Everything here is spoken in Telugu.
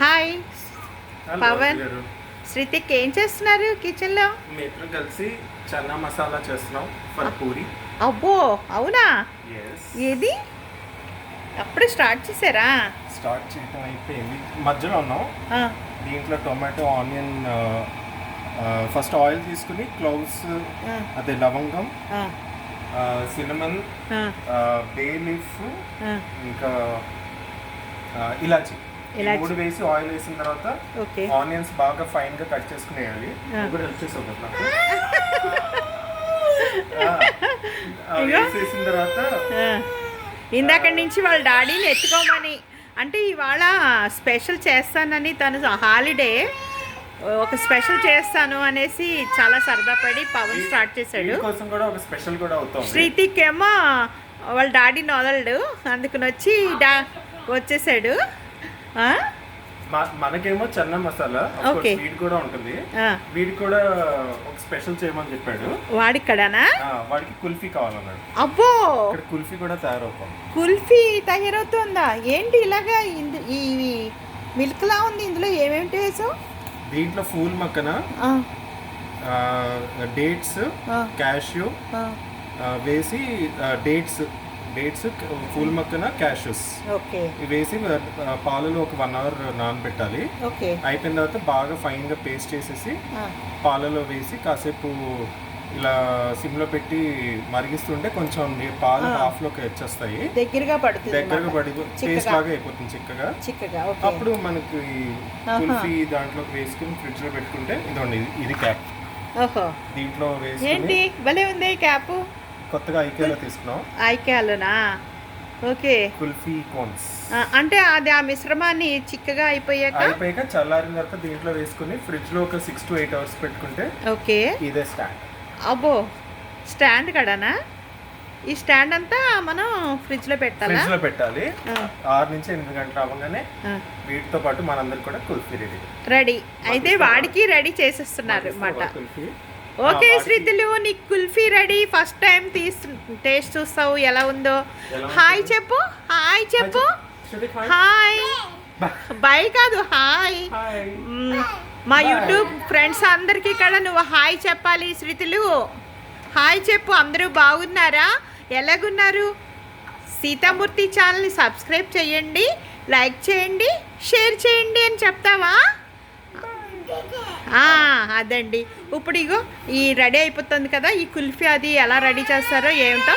హాయ్. పవన్. గారు. శృతిక్ ఏం చేస్తున్నారు కిచెన్లో? మీ ఇద్దరు కలిసి చన్నా మసాలా చేస్తున్నాం ఫర్ పూరి. అబ్బో అవునా? ఏది? అప్పుడే స్టార్ట్ చేశారా? స్టార్ట్ చేయడం అయిపోయింది. మధ్యలో ఉన్నాం. దీంట్లో టొమాటో ఆనియన్ ఫస్ట్ ఆయిల్ తీసుకుని క్లౌస్ ఆ, అదే లవంగం సినమన్ బే లీఫ్ ఇంకా ఇలాచి. మూడు వేసి ఆయిల్ వేసిన తర్వాత ఆనియన్స్ బాగా ఫైన్గా కట్ చేసుకుని వేయాలి ఆ. నువ్వు కూడా హెల్ప్ చేసావు కదా నాకు. ఆ, ఆ, ఇగో. వేసేసిన తర్వాత ఇందాక నుంచి వాళ్ళ డాడీని ఎత్తుకోమని. అంటే ఇవాళ స్పెషల్ చేస్తానని తను హాలిడే. ఒక స్పెషల్ చేస్తాను అనేసి చాలా సరదా పడి పవన్ స్టార్ట్ చేశాడు. స్పెషల్ కూడా శ్రీతిక్ ఏమో వాళ్ళ డాడీని వదలడు అందుకని వచ్చి డా వచ్చేసాడు. మనకేమో చెన్న మసాలా. వీడి కూడా ఉంటుంది. ఆ, వీడికి కూడా ఒక స్పెషల్ చేయమని చెప్పాడు. వాడిక్కడనా? ఆ, వాడికి కుల్ఫీ కావాలన్నాడు. అబ్బో! ఇక్కడ కుల్ఫీ కూడా తయారవుతుంది కుల్ఫీ తయారవుతుందా? ఏంటి ఇలాగా ఈ మిల్క్లా ఉంది ఇందులో ఏమేమిటి వేసావు దీంట్లో ఫూల్ మక్కన డేట్స్ క్యాష్యూ వేసి డేట్స్ డేట్స్ ఫూల్ మక్కన క్యాష్యూస్ ఓకే. వేసి పాలలో ఒక వన్ అవర్ నానబెట్టాలి. ఓకే. అయిపోయిన తర్వాత బాగా ఫైన్గా పేస్ట్ చేసేసి పాలలో వేసి కాసేపు ఇలా సిమ్లో పెట్టి మరిగిస్తుంటే కొంచెం పాలు ఆ. హాఫ్లోకి వచ్చేస్తాయి. దగ్గరగా పడుతుంది దగ్గరగా. పడి పేస్ట్. లాగా అయిపోతుంది చిక్కగా. చిక్కగా అప్పుడు మనకి. కుల్ఫీ దాంట్లోకి వేసుకుని ఫ్రిడ్జ్లో పెట్టుకుంటే ఇదండి ఇది- క్యాప్. దీంట్లో ఏంటి? వేసుకుని భలే ఉంది క్యాప్. కొత్తగా ఐకేలో తీసుకున్నాం ఐక్యాలునా ఓకే. కుల్ఫీ కోన్స్. అంటే అది ఆ మిశ్రమాన్ని చిక్కగా అయిపోయాక? అయిపోయాక చల్లారిన తర్వాత దీంట్లో వేసుకుని ఫ్రిడ్జ్లో ఒక సిక్స్ టు ఎయిట్ అవర్స్ పెట్టుకుంటే ఓకే. ఇదే స్టాండ్. అబ్బో! స్టాండ్ కడనా? ఈ స్టాండ్ అంతా మనం ఫ్రిడ్జ్లో పెట్టాలా? ఫ్రిడ్జ్లో పెట్టాలి ఆరు నుంచి ఎనిమిది గంటలు అవ్వగానే. వీటితో పాటు మనందరికి కూడా కుల్ఫీ రెడీ. రెడీ. అయితే వాడికి రెడీ చేసేస్తున్నారు అన్నమాట. కుల్ఫీ. ఓకే శ్రీతులు నీకు కుల్ఫీ రెడీ. ఫస్ట్ టైం తీసు టేస్ట్ చూస్తావు ఎలా ఉందో. హాయ్? చెప్పు. హాయ్ చెప్పు. హాయ్. బా- బాయ్ కాదు హాయ్ హాయ్ మ్. యూట్యూబ్ ఫ్రెండ్స్ అందరికీ కూడా నువ్వు హాయ్ చెప్పాలి శ్రీతులు హాయ్ చెప్పు అందరూ బాగున్నారా? ఎలాగున్నారు? సీతామూర్తి ఛానల్ని సబ్స్క్రైబ్ చేయండి లైక్ చేయండి షేర్ చేయండి అని చెప్తావా? అదండి. ఇప్పుడు ఇగో ఈ రెడీ అయిపోతుంది కదా ఈ కుల్ఫీ అది ఎలా రెడీ చేస్తారో ఏమిటో.